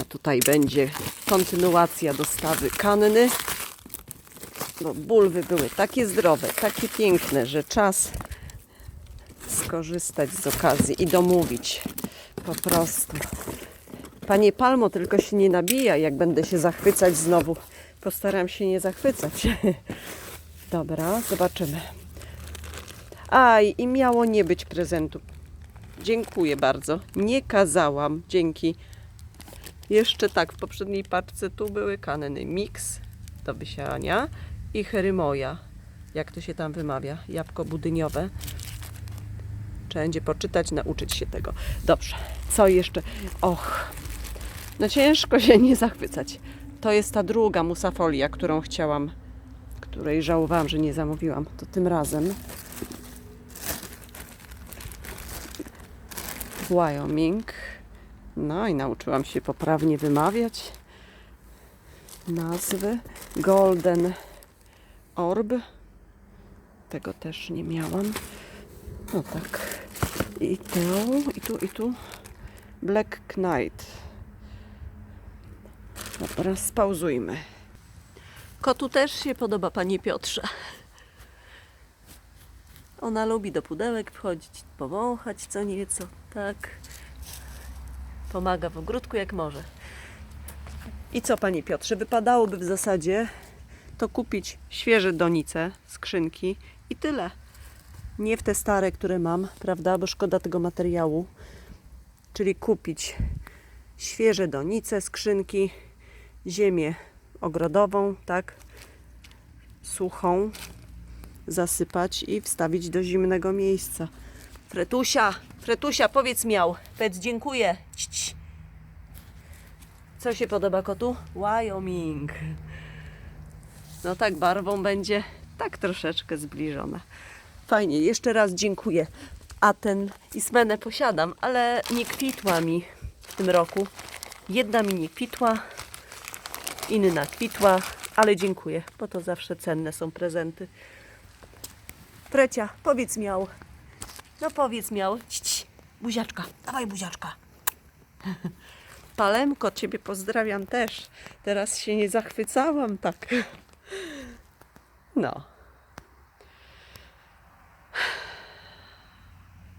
A tutaj będzie kontynuacja dostawy kanny. Bo bulwy były takie zdrowe, takie piękne, że czas skorzystać z okazji i domówić. Po prostu. Panie Palmo, tylko się nie nabija, jak będę się zachwycać znowu. Postaram się nie zachwycać. Dobra, zobaczymy. Aj, i miało nie być prezentu. Dziękuję bardzo. Nie kazałam. Dzięki. Jeszcze tak, w poprzedniej paczce tu były kanny mix do wysiania i herymoja. Jak to się tam wymawia? Jabłko budyniowe. Trzeba będzie poczytać, nauczyć się tego. Dobrze, co jeszcze? Och, no ciężko się nie zachwycać. To jest ta druga musafolia, którą chciałam, której żałowałam, że nie zamówiłam. To tym razem Wyoming. No i nauczyłam się poprawnie wymawiać nazwy. Golden Orb. Tego też nie miałam. No tak. I tu, i tu, i tu. Black Knight. Dobra, spauzujmy. Kotu też się podoba, panie Piotrze. Ona lubi do pudełek wchodzić, powąchać co nieco, tak. Pomaga w ogródku jak może. I co, panie Piotrze, wypadałoby w zasadzie to kupić świeże donice, skrzynki i tyle. Nie w te stare, które mam, prawda, bo szkoda tego materiału. Czyli kupić świeże donice, skrzynki, ziemię ogrodową, tak, suchą, zasypać i wstawić do zimnego miejsca. Fretusia, Fretusia, powiedz miał. Powiedz dziękuję. Co się podoba kotu? Wyoming. No tak, barwą będzie tak troszeczkę zbliżona. Fajnie, jeszcze raz dziękuję. A ten Ismenę posiadam, ale nie kwitła mi w tym roku. Jedna mi nie kwitła, inna kwitła, ale dziękuję, bo to zawsze cenne są prezenty. Trecia, powiedz miał. No powiedz miał. Cii. Buziaczka, dawaj buziaczka. Palemko, ciebie pozdrawiam też. Teraz się nie zachwycałam tak. No.